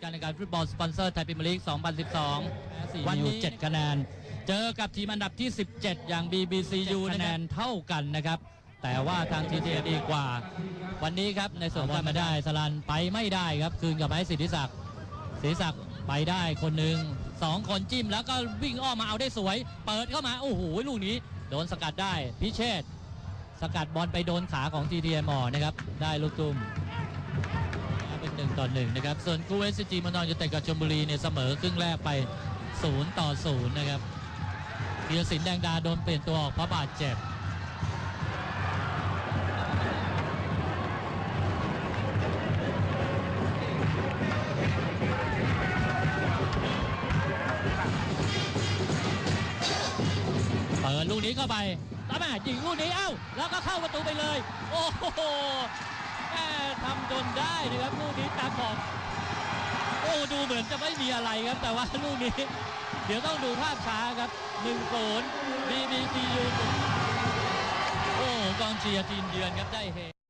การแข่งขันฟุตบอลสปอนเซอร์ไทยพรีเมียร์ลีก 2012 วันนี้7คะแนน เจอกับทีมอันดับที่ 17 อย่าง BBCU คะแนนเท่ากันนะครับ แต่ว่าทาง TTA ดีกว่า วันนี้ครับในส่วนของมาได้สลันไปไม่ได้ครับคืนกลับมาให้สิทธิศักดิ์สิทธิศักดิ์ไปได้คนหนึ่งสองคนจิ้มแล้วก็วิ่งอ้อมมาเอาได้สวย เปิดเข้ามาโอ้โหลูกนี้โดนสกัดได้พิเชษฐ์สกัดบอลไปโดนขาของ TTM อนะครับได้ลูกตุ้ม เป็นหนึ่งต่อหนึ่งนะครับ ส่วนคูเอสจีมานอนยูไนเต็ดกับชลบุรีเนี่ยเสมอครึ่งแรกไปศูนย์ต่อศูนย์นะครับธีรศิลป์แดงดาโดนเปลี่ยนตัวออกเพราะบาดเจ็บเปิดลูกนี้เข้าไปตาแม่ยิงลูกนี้เอ้า แล้วก็เข้าประตูไปเลย โอ้โห นได้นะครับลูกนี้ตาขอบโอ้ดูเหมือนจะไม่มีอะไรครับ แต่ว่าลูกนี้ เดี๋ยวต้องดูภาพช้าครับ1โกน BBCU โอ้กองเชียร์ทีมเยือนครับได้เฮ